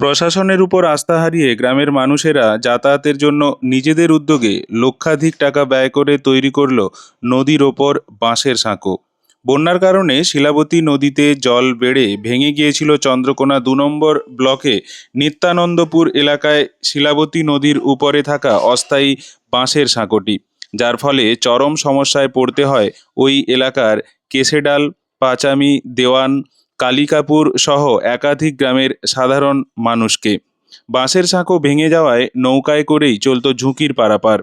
প্রশাসনের উপর আস্থা হারিয়ে গ্রামের মানুষেরা যাতায়াতের জন্য নিজেদের উদ্যোগে লক্ষাধিক টাকা ব্যয় করে তৈরি করল নদীর ওপর বাঁশের সাঁকো। বন্যার কারণে শিলাবতী নদীতে জল বেড়ে ভেঙে গিয়েছিল চন্দ্রকোনা দু নম্বর ব্লকে। নিত্যানন্দপুর এলাকায় শিলাবতী নদীর উপরে থাকা অস্থায়ী বাঁশের সাঁকোটি, যার ফলে চরম সমস্যায় পড়তে হয় ওই এলাকার কেশেডাল, পাচামি, দেওয়ান কালিকাপুর সহ একাধিক গ্রামের সাধারণ মানুষকে। বাঁশের সাঁকো ভেঙে যাওয়ায় নৌকায় করেই চলত ঝুঁকির পারাপার।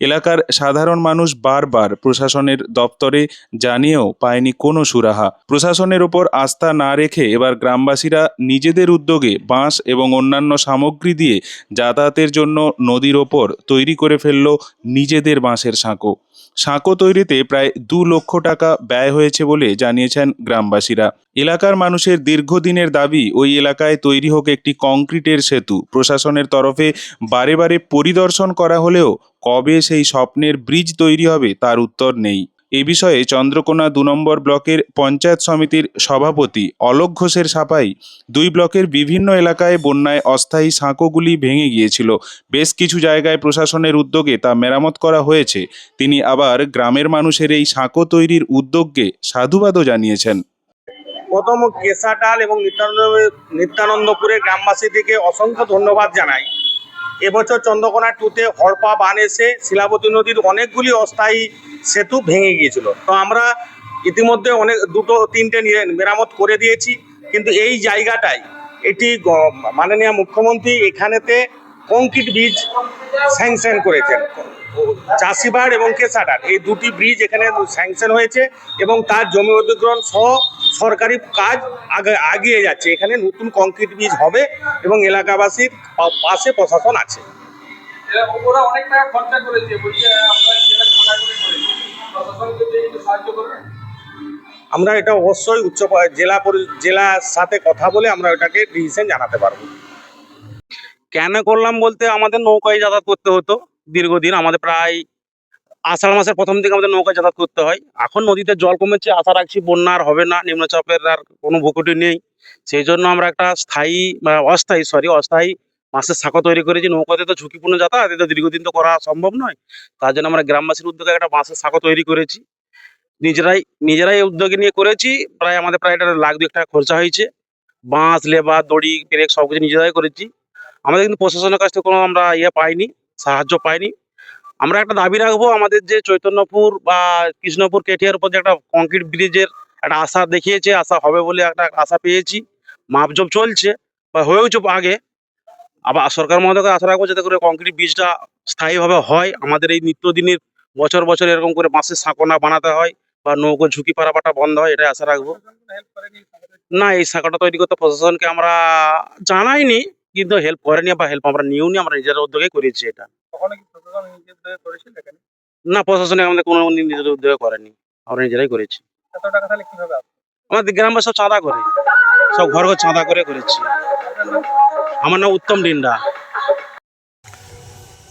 এলাকার সাধারণ মানুষ বারবার প্রশাসনের দপ্তরে জানিয়েও পায়নি কোনো সুরাহা। প্রশাসনের ওপর আস্থা না রেখে এবার গ্রামবাসীরা নিজেদের উদ্যোগে বাঁশ এবং অন্যান্য সামগ্রী দিয়ে যাতায়াতের জন্য নদীর ওপর তৈরি করে ফেলল নিজেদের বাঁশের সাঁকো। সাঁকো তৈরিতে প্রায় দু লক্ষ টাকা ব্যয় হয়েছে বলে জানিয়েছেন গ্রামবাসীরা। এলাকার মানুষের দীর্ঘদিনের দাবি, ওই এলাকায় তৈরি হোক একটি কংক্রিটের সেতু। প্রশাসনের তরফে বারে বারে পরিদর্শন করা হলেও কবে সেই স্বপ্নের ব্রিজ তৈরি হবে তার উত্তর নেই। এ বিষয়ে চন্দ্রকোনা দু নম্বর ব্লকের পঞ্চায়েত সমিতির সভাপতি অলোক ঘোষের সাপাই দুই ব্লকের বিভিন্ন এলাকায় বন্যায় অস্থায়ী সাঁকোগুলি ভেঙে গিয়েছিল। বেশ কিছু জায়গায় প্রশাসনের উদ্যোগে তা মেরামত করা হয়েছে। তিনি আবার গ্রামের মানুষের এই সাঁকো তৈরির উদ্যোগকে সাধুবাদও জানিয়েছেন। প্রথম কেশাটাল এবং নিত্যানন্দ নিত্যানন্দপুরের গ্রামবাসীদেরকে অসংখ্য ধন্যবাদ জানাই। এবছর চন্দ্রকোনা টুতে হরপা বান এসে শিলাবতী নদীর অনেকগুলি অস্থায়ী সেতু ভেঙে গিয়েছিল। তো আমরা ইতিমধ্যে অনেক দুটো, তিনটে মেরামত করে দিয়েছি। কিন্তু এই জায়গাটায় এটি মাননীয় মুখ্যমন্ত্রী এখানেতে কংক্রিট ব্রিজ স্যাংশন করেছেন। চাষিবাড় এবং কেসাডার এই দুটি ব্রিজ এখানে স্যাংশন হয়েছে এবং তার জমি অধিগ্রহণ সহ সরকারি কাজ আগে আগিয়ে যাচ্ছে। এখানে নতুন কংক্রিট ব্রিজ হবে এবং এলাকাবাসীর পাশে প্রশাসন আছে। আমরা এটা অবশ্যই উচ্চ জেলা জেলার সাথে কথা বলে আমরা ওটাকে ডিসিশন জানাতে পারব। কেন করলাম বলতে আমাদের নৌকায় যাতায়াত করতে হতো দীর্ঘদিন। আমাদের প্রায় আষাঢ় মাসের প্রথম দিকে আমাদের নৌকায় যাতায়াত করতে হয়। এখন নদীতে জল কমেছে, আশা রাখছি বন্যা আর হবে না, নিম্নচাপের আর কোনো ভূকুটি নেই। সেই জন্য আমরা একটা স্থায়ী অস্থায়ী সরি অস্থায়ী মাছের শাখা তৈরি করেছি। নৌকাতে তো ঝুঁকিপূর্ণ যাতায়াত এতে দীর্ঘদিন তো করা সম্ভব নয়। তার জন্য আমরা গ্রামবাসীর উদ্যোগে একটা বাঁশের শাখা তৈরি করেছি। নিজেরাই নিজেরাই উদ্যোগে নিয়ে করেছি। প্রায় আমাদের প্রায় এটা লাখ দুয়েক টাকা খরচা হয়েছে। বাঁশ, লেবার, দড়ি, পেরেক সব কিছু নিজেরাই করেছি। আমাদের কিন্তু প্রশাসনের কাছ থেকে কোনো আমরা ইয়ে পাইনি, সাহায্য পাইনি। আমরা একটা দাবি রাখব আমাদের যে চৈতন্যপুর বা কৃষ্ণপুর কেটিয়ার উপর যে একটা কংক্রিট ব্রিজের একটা আশা দেখিয়েছে, আশা হবে বলে একটা আশা পেয়েছি। মাপজোপ চলছে, বা হয়েওছে আগে। আবার সরকার মহোদয়কে আশা রাখব যাতে করে কংক্রিট ব্রিজটা স্থায়ীভাবে হয়। আমাদের এই নিত্যদিনের বছর বছর এরকম করে বাঁশের সাঁকোনা বানাতে হয়, বা নৌকো ঝুঁকি পারাপাটা বন্ধ হয়, এটাই আশা রাখব। না, এই শাখাটা তৈরি করতে প্রশাসনকে আমরা জানাইনি। কিন্তু হেল্প করেনি বা হেল্প আমরা নিয়েও নি আমরা নিজের উদ্যোগে করেছি এটা। না প্রশাসনে আমাদের কোনো নিজের উদ্যোগে করেনি। আমরা নিজেরাই করেছি। এত টাকা তাহলে আমাদের গ্রামবাসী সব চাঁদা করে। সব ঘর ঘর চাঁদা করে করেছি। আমার নাম উত্তম ডিন্ডা।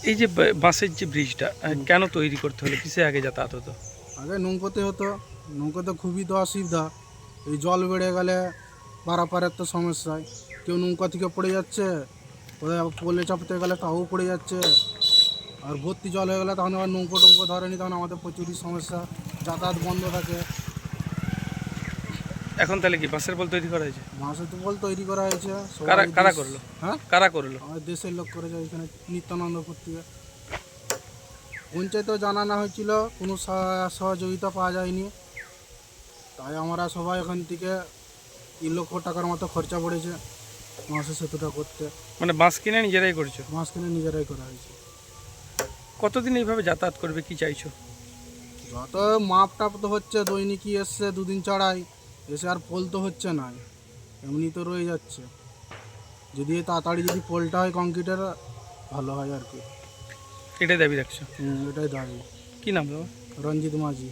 এই যে বাসের যে ব্রিজটা কেন তৈরি করতে হলো? কিসে আগে যাতায়াত হতো? আগে নৌকোতে হতো। নৌকোতে খুবই তো অসুবিধা। এই জল বেড়ে গেলে পারাপারের তো সমস্যা। কেউ নৌকা থেকে পড়ে যাচ্ছে কোথায় পোলে চাপতে গেলে তাও পড়ে যাচ্ছে। আর ভর্তি জল হয়ে গেলে তখন আবার নৌকো টৌকো ধরেনি তখন আমাদের প্রচুরই সমস্যা যাতায়াত বন্ধ থাকে। এখন তাহলে কি বাঁশের বল তৈরি করা হয়েছে? বাঁশের বল তৈরি করা হয়েছে। কারা কারা করল? হ্যাঁ? কারা করল? আমাদের দেশের লোক করেছে এখানে নিত্যানন্দপুর থেকে পঞ্চায়েতেও জানানো হয়েছিল কোনো সহযোগিতা পাওয়া যায়নি। তাই আমরা সবাই এখান থেকে তিন লক্ষ টাকার মতো খরচা পড়েছে। মাসে সেতুটা করতে। মানে বাঁশ কিনে নিজেরাই করছ? মাস কিনে নিজেরাই করা হয়েছে। কতদিন এইভাবে যাতায়াত করবে কি চাইছো? যত মাপ টাপ তো হচ্ছে দৈনিকই এসছে দুদিন ছাড়াই। এসে আর পোল তো হচ্ছে না। এমনি তো রয়ে যাচ্ছে। যদি তাড়াতাড়ি যদি পোলটা হয় কংক্রিটের ভালো হয় আর কি। এটাই দাবি রাখছো? হুম, এটাই দাবি। কি নাম তোমার রঞ্জিত মাঝি।